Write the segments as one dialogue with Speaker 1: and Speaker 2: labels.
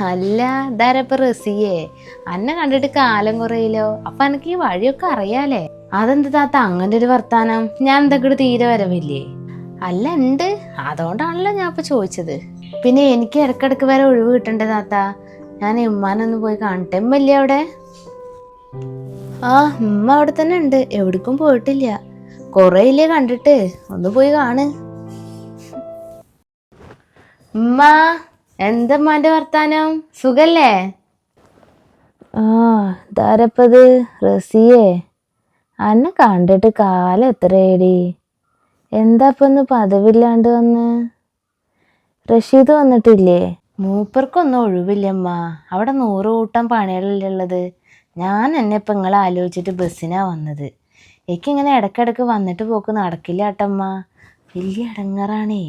Speaker 1: അല്ല ഇതാരപ്പ റസിയേ? അന്നെ കണ്ടിട്ട് കാലം കുറയില്ലോ. അപ്പൊ എനിക്ക് ഈ വഴിയൊക്കെ അറിയാലേ? അതെന്ത് താത്ത അങ്ങനെ ഒരു വർത്താനം? ഞാൻ എന്തൊക്കെ തീരെ വരവില്ലേ? അല്ല ഉണ്ട്. അതുകൊണ്ടാണല്ലോ ഞാൻ ഇപ്പൊ ചോദിച്ചത്. പിന്നെ എനിക്ക് ഇടക്കിടക്ക് വരെ ഒഴിവ് കിട്ടണ്ടേ താത്ത? ഞാൻ ഉമ്മാനൊന്ന് പോയി കാണട്ടെ. ഉമ്മല്ലേ അവിടെ? ആ ഉമ്മ അവിടെ തന്നെ ഉണ്ട്. എവിടേക്കും പോയിട്ടില്ല. കൊറേ ഇല്ലേ കണ്ടിട്ട്? ഒന്ന് പോയി കാണ്. ഉമ്മ എന്തമ്മാന്റെ വർത്താനം? സുഖല്ലേ? ആ ഇതാരപ്പത്? റസിയേ. അന്നെ കണ്ടിട്ട് കാലം എത്രയേടി? എന്താപ്പൊന്ന് പദവില്ലാണ്ട് വന്ന്? റഷീദ് വന്നിട്ടില്ലേ? മൂപ്പർക്കൊന്നും ഒഴിവില്ലമ്മ അവിടെ നൂറ് കൂട്ടം പണികളല്ലേ ഉള്ളത്. ഞാൻ എന്നെ ഇപ്പം നിങ്ങളെ ആലോചിച്ചിട്ട് ബസ്സിനാ വന്നത്. എനിക്കിങ്ങനെ ഇടയ്ക്കിടയ്ക്ക് വന്നിട്ട് പോക്ക് നടക്കില്ല ഏട്ടമ്മ വലിയ ഇടങ്ങറാണേ.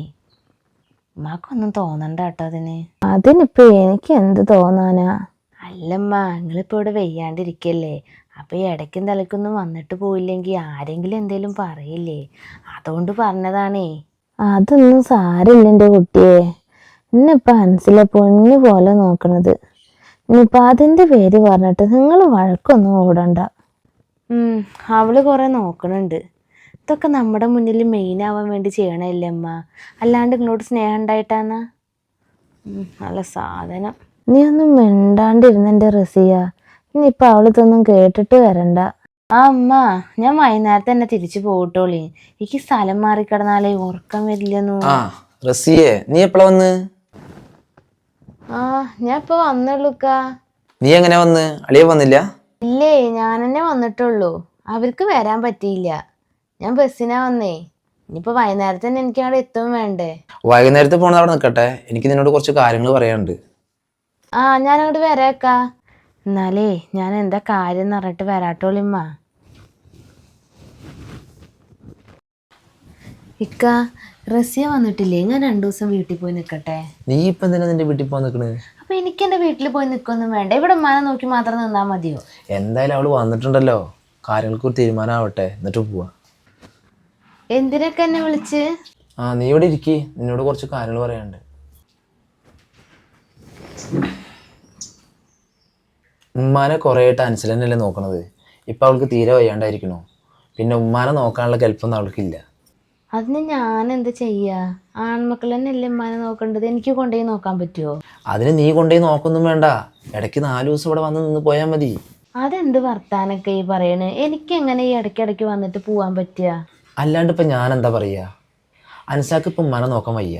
Speaker 1: ഉമ്മാക്കൊന്നും തോന്നണ്ട കേട്ടോ അതിന്. അതിനിപ്പോ എനിക്ക് എന്ത് തോന്നാനാ? അല്ലമ്മ നിങ്ങളിപ്പോ ഇവിടെ വെയ്യാണ്ടിരിക്കല്ലേ? അപ്പൊ ഈ ഇടയ്ക്കും തലക്കൊന്നും വന്നിട്ട് പോയില്ലെങ്കിൽ ആരെങ്കിലും എന്തേലും പറയില്ലേ? അതുകൊണ്ട് പറഞ്ഞതാണേ. അതൊന്നും സാരില്ല എന്റെ കുട്ടിയെ. ഇന്നിപ്പോ മനസ്സിലെ പൊന്നു പോലെ നോക്കണത്. ഇനിയിപ്പൊ അതിന്റെ പേര് പറഞ്ഞിട്ട് നിങ്ങൾ വഴക്കൊന്നും ഓടണ്ട. ഉം, അവൾ കുറെ നോക്കണുണ്ട്. ഇതൊക്കെ നമ്മുടെ മുന്നിൽ മെയിൻ ആവാൻ വേണ്ടി ചെയ്യണല്ലേ അമ്മ? അല്ലാണ്ട് ഇങ്ങോട്ട് സ്നേഹം ഉണ്ടായിട്ടാന്നാ നല്ല സാധനം. നീ ഒന്നും മിണ്ടാണ്ടിരുന്നെന്റെ റസിയ. ഇനിയിപ്പൊ അവളിതൊന്നും കേട്ടിട്ട് വരണ്ട. ആ അമ്മ ഞാൻ വൈകുന്നേരത്തെ തന്നെ തിരിച്ചു പോകട്ടോളി. എനിക്ക് സ്ഥലം മാറിക്കിടന്നാലേ ഉറക്കം വരില്ലെന്നു.
Speaker 2: ആ റസിയെ നീ എപ്പോഴാ വന്ന്?
Speaker 1: ആ ഞാൻ ഇപ്പൊ വന്നുള്ളൂക്ക
Speaker 2: നീ എങ്ങനെ വന്ന്? അളിയ വന്നില്ല?
Speaker 1: ഇല്ലേ ഞാൻ തന്നെ വന്നിട്ടുള്ളൂ. അവർക്ക് വരാൻ പറ്റിയില്ല. ഞാൻ ബസ്സിനാ വന്നേ. ഇനിയിപ്പോ വൈകുന്നേരത്തെ തന്നെ എനിക്ക് അവിടെ എത്തും വേണ്ടേ?
Speaker 2: വൈകുന്നേരത്ത് പോണത് അവിടെ നിൽക്കട്ടെ എനിക്ക് നിന്നോട് കുറച്ച് കാര്യങ്ങൾ പറയാനുണ്ട്.
Speaker 1: ആ ഞാൻ അങ്ങോട്ട് വരാക്കാ. എന്നാലേ ഞാൻ എന്താ കാര്യം എന്ന് പറഞ്ഞിട്ട് വരാട്ടോളിമ്മ ഇക്ക റസിയ വന്നിട്ടില്ലേ? ഞാൻ രണ്ടു ദിവസം വീട്ടിൽ പോയി നിൽക്കട്ടെ
Speaker 2: നീ ഇപ്പൊ എന്തിനാ നിന്റെ വീട്ടിൽ പോകാൻ നിൽക്കണ്
Speaker 1: അപ്പൊ എനിക്ക് എന്റെ വീട്ടിൽ പോയി നിൽക്കൊന്നും വേണ്ട. ഇവിടെ ഉമ്മാനെ നോക്കി മാത്രം നിന്നാ മതിയോ?
Speaker 2: എന്തായാലും അവൾ വന്നിട്ടുണ്ടല്ലോ. കാര്യങ്ങൾക്ക് ഒരു തീരുമാനമാവട്ടെ. എന്നിട്ട് പോവാ.
Speaker 1: എന്തിനൊക്കെ എന്നെ വിളിച്ച്?
Speaker 2: ആ നീ ഇവിടെ ഇരിക്കി. നിന്നോട് കുറച്ച് കാര്യങ്ങൾ പറയാനുണ്ട്. ഉമ്മാനെ കുറേയായിട്ട് അനുസരണല്ലേ നോക്കണത്. ഇപ്പം അവൾക്ക് തീരെ വയ്യാണ്ടായിരിക്കണോ. പിന്നെ ഉമ്മാനെ നോക്കാനുള്ള കെൽപ്പൊന്നും അവൾക്കില്ല.
Speaker 1: അതിന് ഞാൻ എന്ത് ചെയ്യാ? ആൺമക്കൾ തന്നെ അല്ലേ ഉമ്മാനെ നോക്കേണ്ടത്? എനിക്ക് കൊണ്ടുപോയി നോക്കാൻ പറ്റുമോ
Speaker 2: അതിന് നീ കൊണ്ടുപോയി നോക്കൊന്നും വേണ്ട. ഇടയ്ക്ക് നാല് ദിവസം ഇവിടെ വന്ന് നിന്ന് പോയാൽ മതി.
Speaker 1: അതെന്ത് വർത്താനൊക്കെ ഈ പറയണ്? എനിക്ക് എങ്ങനെ ഈ ഇടയ്ക്കിടയ്ക്ക് വന്നിട്ട് പോവാൻ പറ്റുക?
Speaker 2: അല്ലാണ്ട് ഇപ്പം ഞാൻ എന്താ പറയുക അൻസാക്ക് ഇപ്പം മന നോക്കാൻ വയ്യ.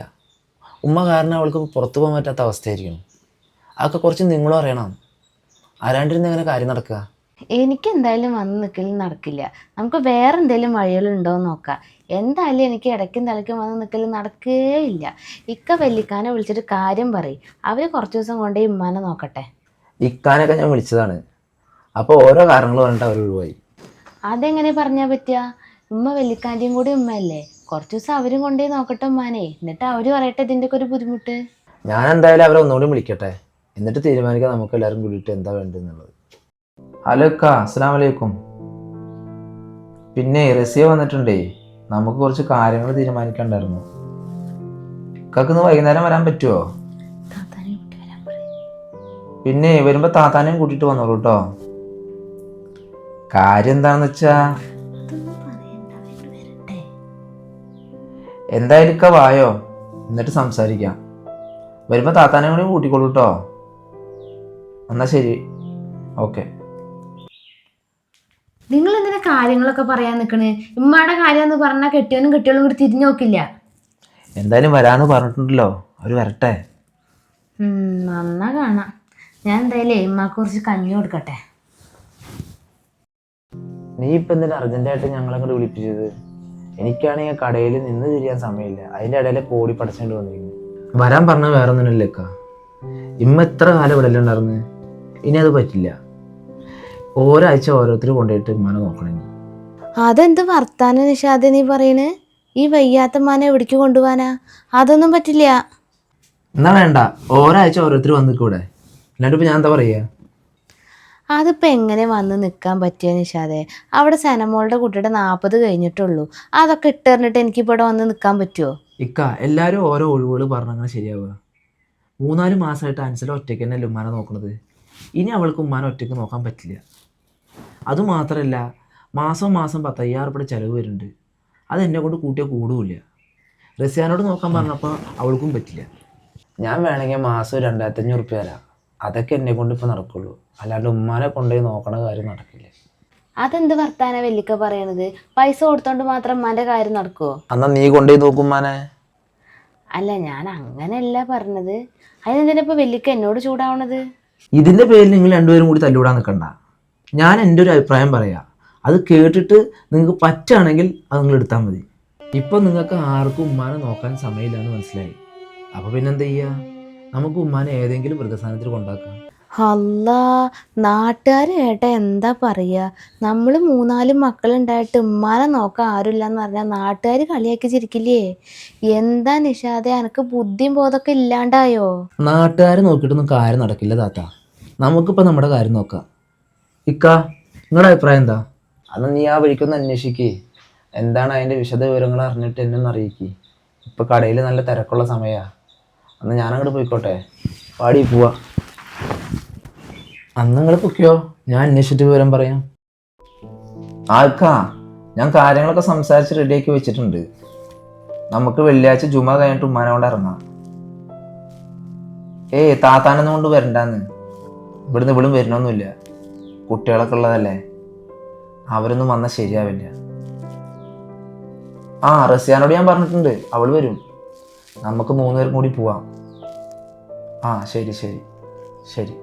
Speaker 2: ഉമ്മ കാരണം അവൾക്ക് പുറത്തു പോകാൻ പറ്റാത്ത അവസ്ഥയായിരിക്കും. അതൊക്കെ കുറച്ച് നിങ്ങളും അറിയണം. അല്ലാണ്ടിരുന്ന് എങ്ങനെ കാര്യം നടക്കുക?
Speaker 1: എനിക്ക് എന്തായാലും വന്ന് നിൽക്കലും നടക്കില്ല. നമുക്ക് വേറെ എന്തെങ്കിലും വഴികളുണ്ടോ എന്ന് നോക്കാം. എന്തായാലും എനിക്ക് ഇടയ്ക്കും തലയ്ക്കും വന്ന് നിൽക്കലും നടക്കേയില്ല. ഇക്ക വെല്ലിക്കാനെ വിളിച്ചിട്ട് കാര്യം പറയും. അവർ കുറച്ച് ദിവസം കൊണ്ടേ ഉമ്മാനെ നോക്കട്ടെ.
Speaker 2: ഇക്കാനൊക്കെ ഞാൻ വിളിച്ചതാണ്. അപ്പോൾ ഓരോ കാരണങ്ങൾ പറഞ്ഞിട്ട് അവർ ഒഴിവായി.
Speaker 1: അതെങ്ങനെ പറഞ്ഞാൽ പറ്റുക ഉമ്മ വെല്ലിക്കാന്റെയും കൂടി ഉമ്മയല്ലേ? കുറച്ച് ദിവസം അവരും കൊണ്ടേ നോക്കട്ടെ ഉമ്മാനെ. എന്നിട്ട് അവർ പറയട്ടെ ഇതിന്റെ ഒക്കെ ഒരു ബുദ്ധിമുട്ട്?
Speaker 2: ഞാൻ എന്തായാലും അവരെ ഒന്നുകൂടി വിളിക്കട്ടെ. എന്നിട്ട് തീരുമാനിക്കാം നമുക്ക് എല്ലാവരും കൂടിയിട്ട് എന്താ വേണ്ടതെന്നുള്ളത്. ഹലോ അക്ക അസ്സാം വലൈക്കും പിന്നെ റസിയ വന്നിട്ടുണ്ടേ. നമുക്ക് കുറച്ച് കാര്യങ്ങൾ തീരുമാനിക്കണ്ടായിരുന്നു ഇക്കാക്ക് വൈകുന്നേരം വരാൻ പറ്റുമോ പിന്നെ വരുമ്പോ താത്താനെയും കൂട്ടിട്ട് വന്നോളൂ കേട്ടോ. കാര്യം എന്താണെന്ന് വെച്ചാ എന്തായാലും ഇക്ക വായോ എന്നിട്ട് സംസാരിക്കാം. വരുമ്പോൾ താത്താനെ കൂടി കൂട്ടിക്കോളൂ കേട്ടോ എന്നാ ശരി. ഓക്കെ.
Speaker 1: നിങ്ങൾ എന്തിനാ കാര്യങ്ങളൊക്കെ പറയാൻ നിൽക്കണ് ഉമ്മയുടെ കാര്യം എന്ന് പറഞ്ഞാൽ കെട്ടിയവനും കെട്ടിയോളും കൂടി തിരിഞ്ഞു നോക്കില്ല?
Speaker 2: എന്തായാലും വരാന്ന് പറഞ്ഞിട്ടുണ്ടല്ലോ. അവർ വരട്ടെ.
Speaker 1: നന്നാ കാണാം. ഞാൻ എന്തായാലും ഉമ്മാക്ക് കുറച്ച് കഞ്ഞി കൊടുക്കട്ടെ.
Speaker 2: നീ ഇപ്പൊ എന്തിനാ അർജന്റായിട്ട് ഞങ്ങളെ കൂടെ വിളിപ്പിച്ചത്? എനിക്കാണെങ്കിൽ കടയിൽ നിന്ന് തിരിയാൻ സമയമില്ല. അതിന്റെ ഇടയിൽ കോടി പടച്ചോണ്ട് വന്നിരിക്കുന്നു. വരാൻ പറഞ്ഞ വേറെ ഒന്നിനല്ലേ അക്ക? ഇമ്മ എത്ര കാലം ഇവിടെ ഉണ്ടായിരുന്നു? ഇനി അത് പറ്റില്ല. ഒരാഴ്ച ഓരോരുത്തർ കൊണ്ടുപോയിട്ട് ഇമ്മനെ നോക്കണം.
Speaker 1: അതെന്ത് വർത്താന നിഷാദ നീ പറയണേ? ഈ വയ്യാത്ത മാന എവിടേക്ക് കൊണ്ടുപോവാനാ അതൊന്നും പറ്റില്ല.
Speaker 2: എന്നാ വേണ്ട. ഒരാഴ്ച ഓരോരുത്തർ വന്നിക്കൂടെ എന്നിട്ട് ഇപ്പൊ ഞാൻ എന്താ പറയാ?
Speaker 1: അതിപ്പോൾ എങ്ങനെ വന്ന് നിൽക്കാൻ പറ്റിയ നിഷാദെ? അവിടെ സനമോളുടെ കുട്ടിയുടെ നാൽപ്പത് കഴിഞ്ഞിട്ടുള്ളൂ. അതൊക്കെ ഇട്ടെറിഞ്ഞിട്ട് എനിക്ക് ഇവിടെ വന്ന് നിൽക്കാൻ പറ്റുമോ
Speaker 2: ഇക്ക എല്ലാവരും ഓരോ ഒഴിവുകൾ പറഞ്ഞങ്ങനെ ശരിയാവുക. മൂന്നാൽ മാസമായിട്ട് അൻസല ഒറ്റയ്ക്ക് തന്നെയല്ലേ ഉമ്മാനെ നോക്കുന്നത് ഇനി അവൾക്ക് ഉമ്മാനെ ഒറ്റയ്ക്ക് നോക്കാൻ പറ്റില്ല. അതുമാത്രമല്ല മാസം മാസം പത്തയ്യായിരം രൂപയുടെ ചിലവ് വരുന്നുണ്ട്. അത് എന്നെ കൊണ്ട് കൂട്ടിയാൽ കൂടുമില്ല റസിയാനോട് നോക്കാൻ പറഞ്ഞപ്പോൾ അവൾക്കും പറ്റില്ല. ഞാൻ വേണമെങ്കിൽ മാസം രണ്ടായിരത്തഞ്ഞൂറ് ഉറുപ്പ്യ റുപ്യ തരാം. അതൊക്കെ എന്നെ കൊണ്ട് ഇപ്പോൾ നടക്കുള്ളൂ. അല്ലാണ്ട് ഉമ്മാനെ കൊണ്ടുപോയി നോക്കണ കാര്യം നടക്കില്ല.
Speaker 1: അതെന്ത് വർത്താന വെല്ലിക്ക പറയണത്? പൈസ കൊടുത്തോണ്ട് മാത്രം ഉമ്മാന്റെ കാര്യം നടക്കുവോ
Speaker 2: അന്നാ നീ കൊണ്ടുപോയി നോക്കും ഉമ്മാനെ.
Speaker 1: അല്ല ഞാൻ അങ്ങനെയല്ല പറഞ്ഞത്. അതിനെന്തിനാ വെല്ലിക്ക എന്നോട് ചൂടാവണത്?
Speaker 2: ഇതിന്റെ പേരിൽ നിങ്ങൾ രണ്ടുപേരും കൂടി തല്ലുകൂടാൻ നിൽക്കണ്ട. ഞാൻ എന്റെ ഒരു അഭിപ്രായം പറയാം. അത് കേട്ടിട്ട് നിങ്ങൾക്ക് പറ്റുകയാണെങ്കിൽ അത് നിങ്ങൾ എടുത്താൽ മതി. ഇപ്പം നിങ്ങൾക്ക് ആർക്കും ഉമ്മാനെ നോക്കാൻ സമയമില്ല എന്ന് മനസ്സിലായി. അപ്പോൾ പിന്നെന്താ ചെയ്യുക? നമുക്ക് ഉമ്മാനെ ഏതെങ്കിലും വൃദ്ധസ്ഥാനത്തിൽ കൊണ്ടാക്കാം.
Speaker 1: അല്ലാ നാട്ടുകാർ ഏട്ടാ എന്താ പറയാ? നമ്മൾ മൂന്നാൽ മക്കളുണ്ടായിട്ട് ഉമ്മാനെ നോക്കാൻ ആരുമില്ലെന്ന് പറഞ്ഞാൽ നാട്ടുകാർ കളിയാക്കി ചിരിക്കില്ലേ? എന്താ നിഷാദെ എനക്ക് ബുദ്ധിയും ബോധമൊക്കെ ഇല്ലാണ്ടായോ?
Speaker 2: നാട്ടുകാർ നോക്കിയിട്ടൊന്നും കാര്യം നടക്കില്ല താത്ത. നമുക്കിപ്പോൾ നമ്മുടെ കാര്യം നോക്കാം. ഇക്ക നിങ്ങളുടെ അഭിപ്രായം എന്താ? അന്ന് നീ ആ വഴിക്കൊന്ന് അന്വേഷിക്കേ. എന്താണ് അതിന്റെ വിശദ വിവരങ്ങൾ അറിഞ്ഞിട്ട് എന്നെ ഒന്ന് അറിയിക്കേ. ഇപ്പം കടയിൽ നല്ല തിരക്കുള്ള സമയമാണ് അന്ന് ഞാനങ്ങോട്ട് പോയിക്കോട്ടെ. പാടി പോവാ. അന്ന് നിങ്ങൾ പൊക്കിയോ? ഞാൻ അന്വേഷിച്ചിട്ട് വിവരം പറയാം. ആൾക്കാ ഞാൻ കാര്യങ്ങളൊക്കെ സംസാരിച്ച് റെഡിയാക്കി വെച്ചിട്ടുണ്ട്. നമുക്ക് വെള്ളിയാഴ്ച ജുമ കഴിഞ്ഞിട്ട് ഉമ്മാനെ കൊണ്ട് ഇറങ്ങാം. ഏയ് താത്താനൊന്നും കൊണ്ട് വരണ്ടാന്ന്. ഇവിടുന്ന് ഇവിടും വരണമൊന്നുമില്ല കുട്ടികളൊക്കെ ഉള്ളതല്ലേ? അവരൊന്നും വന്നാൽ ശരിയാവില്ല. ആ റസിയാനോട് ഞാൻ പറഞ്ഞിട്ടുണ്ട് അവൾ വരും. നമുക്ക് മൂന്നുപേരും കൂടി പോവാം. ആ ശരി ശരി ശരി.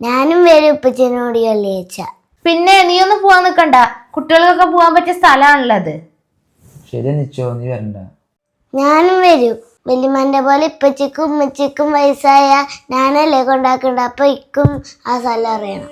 Speaker 3: ഞാനും വരും ഉപ്പച്ചനോട് കളിയച്ച
Speaker 1: പിന്നെ നീ ഒന്ന് പോവാൻ നിൽക്കണ്ട കുട്ടികൾക്കൊക്കെ പോകാൻ പറ്റിയ സ്ഥലമാണല്ലോ അത്.
Speaker 2: ശരി നിച്ചോ നീ വരണ്ട.
Speaker 3: ഞാനും വരും. വലിയമ്മന്റെ പോലെ ഇപ്പച്ചിക്കും ഉമ്മച്ചിക്കും വയസ്സായ ഞാനല്ലേ കൊണ്ടാക്കണ്ട? അപ്പൊ ഇക്കും ആ സ്ഥലം അറിയണം.